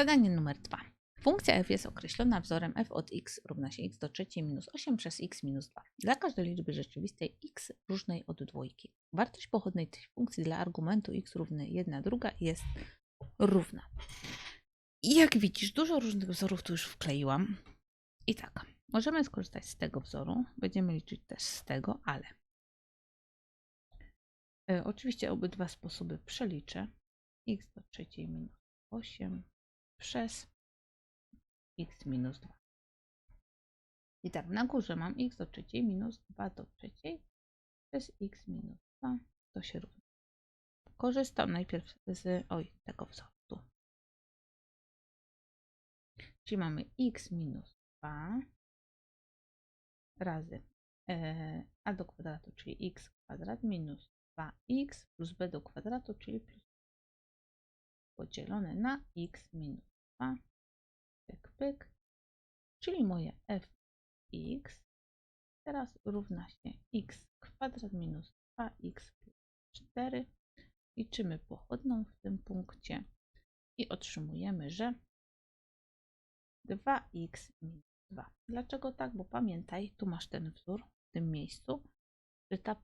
Zadanie numer dwa. Funkcja f jest określona wzorem f od x równa się x do trzeciej minus 8 przez x minus 2. Dla każdej liczby rzeczywistej x różnej od dwójki. Wartość pochodnej tej funkcji dla argumentu x równy 1 druga jest równa. I jak widzisz, dużo różnych wzorów tu już wkleiłam. I tak, możemy skorzystać z tego wzoru. Będziemy liczyć też z tego, ale e, oczywiście obydwa sposoby przeliczę. x do trzeciej minus 8 przez x minus 2. I tak, na górze mam x do trzeciej minus 2 do trzeciej przez x minus 2, to się równa. Korzystam najpierw z oj, tego wzoru. Czyli mamy x minus 2 razy e, a do kwadratu, czyli x kwadrat minus 2x plus b do kwadratu, czyli plus podzielone na x minus 2 pyk, pyk, czyli moje fx teraz równa się x kwadrat minus 2x plus 4. Liczymy pochodną w tym punkcie i otrzymujemy, że 2x minus 2. Dlaczego tak? Bo pamiętaj, tu masz ten wzór w tym miejscu, że ta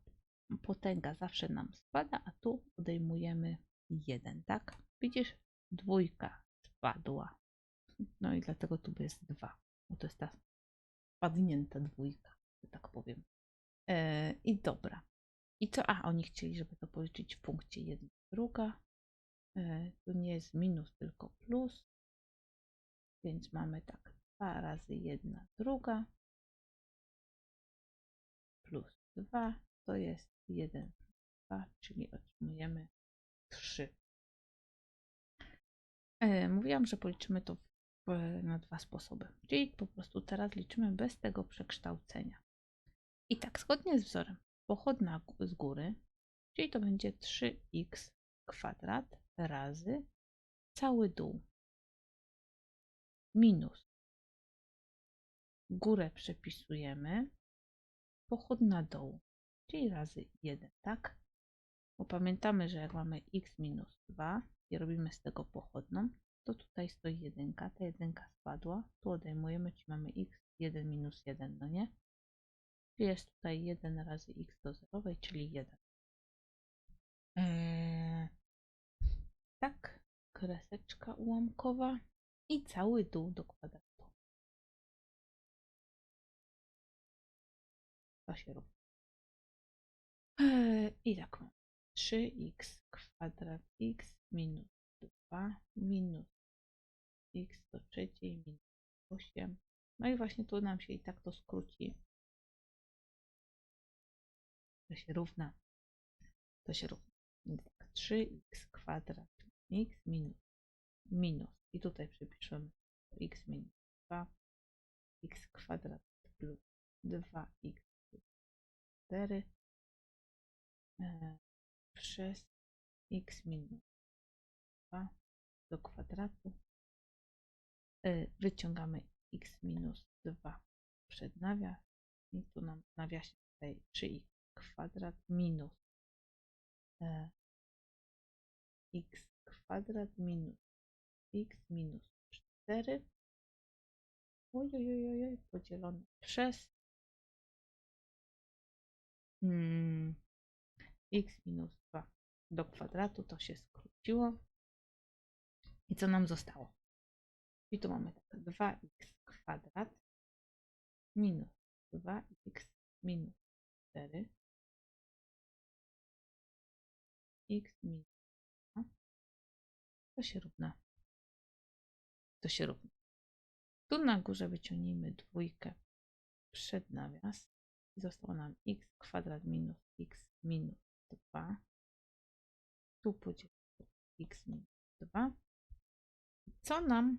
potęga zawsze nam spada, a tu odejmujemy 1, tak? Widzisz, dwójka spadła. No i dlatego tu jest 2, bo to jest ta spadnięta dwójka, że tak powiem. E, I dobra. I co? A, oni chcieli, żeby to policzyć w punkcie 1, druga. E, tu nie jest minus, tylko plus. Więc mamy tak 2 razy 1 druga plus 2 to jest 1 plus 2, czyli otrzymujemy 3. E, mówiłam, że policzymy to w, na dwa sposoby. Czyli po prostu teraz liczymy bez tego przekształcenia. I tak, zgodnie z wzorem, pochodna z góry, czyli to będzie 3x kwadrat razy cały dół minus górę przepisujemy, pochodna dołu, czyli razy 1, tak? Bo pamiętamy, że jak mamy x minus 2 i robimy z tego pochodną, to tutaj stoi jedynka, ta jedynka spadła, tu odejmujemy, czyli mamy x 1 minus 1, no nie? Czyli jest tutaj 1 razy x do zerowej, czyli 1. Eee, tak, kreseczka ułamkowa i cały dół do kwadratu. To się robi. Eee, I tak mam. 3x kwadrat x minus 2 minus x do trzeciej minus 8. No i właśnie tu nam się i tak to skróci. To się równa. To się równa. Więc tak, 3x kwadrat x minus minus. I tutaj przypiszemy x minus 2 x kwadrat plus 2x plus 4 e, przez x minus 2 do kwadratu. E, wyciągamy x minus 2 przed nawias i tu nam nawiasie tutaj 3x kwadrat minus e, x kwadrat minus x minus 4 ojojojoj podzielone przez mm, x minus 2 do kwadratu to się skróciło i co nam zostało? I tu mamy tak 2x kwadrat minus 2x minus 4 x minus 2 to się równa. To się równa. Tu na górze wyciągnijmy dwójkę przed nawias zostało nam x kwadrat minus x minus 2. Tu podzielimy x minus 2 co nam.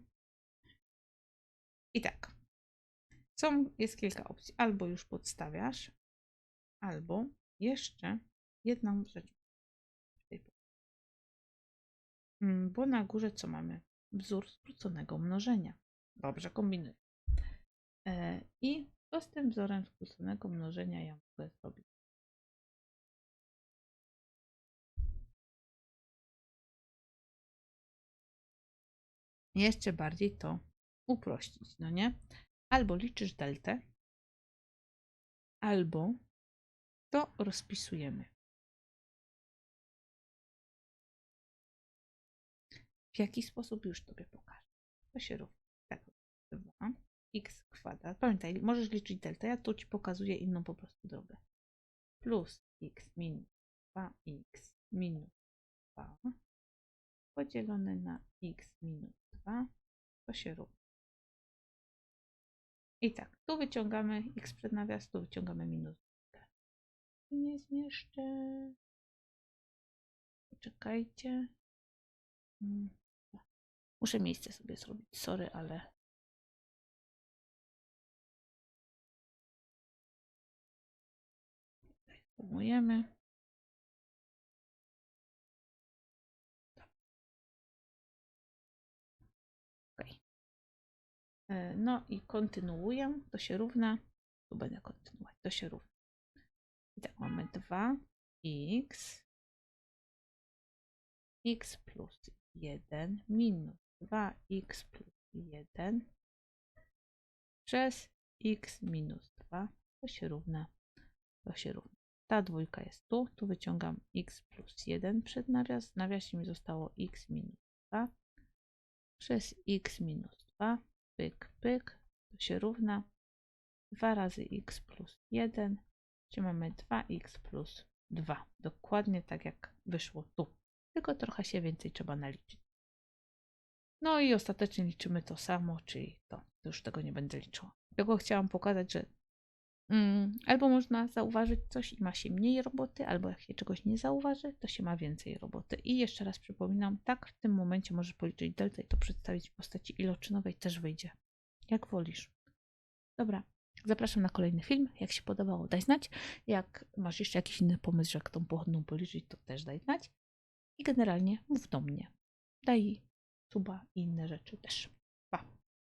I tak. Są, jest kilka opcji. Albo już podstawiasz, albo jeszcze jedną rzecz. Mm, bo na górze co mamy? Wzór skróconego mnożenia. Dobrze kombinuję. E, I co z tym wzorem skróconego mnożenia ja mogę zrobić? Jeszcze bardziej to uprościć, no nie? Albo liczysz deltę, albo to rozpisujemy. W jaki sposób już Tobie pokażę. To się równa tak 2 x kwadrat. Pamiętaj, możesz liczyć delta. Ja tu Ci pokazuję inną po prostu drogę. Plus x minus 2x minus 2 podzielone na x minus 2 to się równa. I tak, tu wyciągamy x przed nawias, tu wyciągamy minus 2. Nie zmieszczę. Poczekajcie. Mm, Muszę miejsce sobie zrobić, sorry, ale Spróbujemy. No i kontynuuję. To się równa. Tu będę kontynuować. To się równa. I tak mamy 2x x plus 1 minus 2x plus 1 przez x minus 2 to się równa. To się równa. Ta dwójka jest tu, tu wyciągam x plus 1 przed nawias, w nawiasie mi zostało x minus 2 przez x minus 2, pyk, pyk, to się równa 2 razy x plus 1, gdzie mamy 2x plus 2, dokładnie tak jak wyszło tu, tylko trochę się więcej trzeba naliczyć. No i ostatecznie liczymy to samo, czyli to, już tego nie będę liczyła. Tylko chciałam pokazać, że albo można zauważyć coś i ma się mniej roboty, albo jak się czegoś nie zauważy, to się ma więcej roboty. I jeszcze raz przypominam, tak w tym momencie możesz policzyć delta i to przedstawić w postaci iloczynowej też wyjdzie. Jak wolisz. Dobra, zapraszam na kolejny film. Jak się podobało, daj znać. Jak masz jeszcze jakiś inny pomysł, jak tą pochodną policzyć, to też daj znać. I generalnie mów do mnie. Daj suba i inne rzeczy też.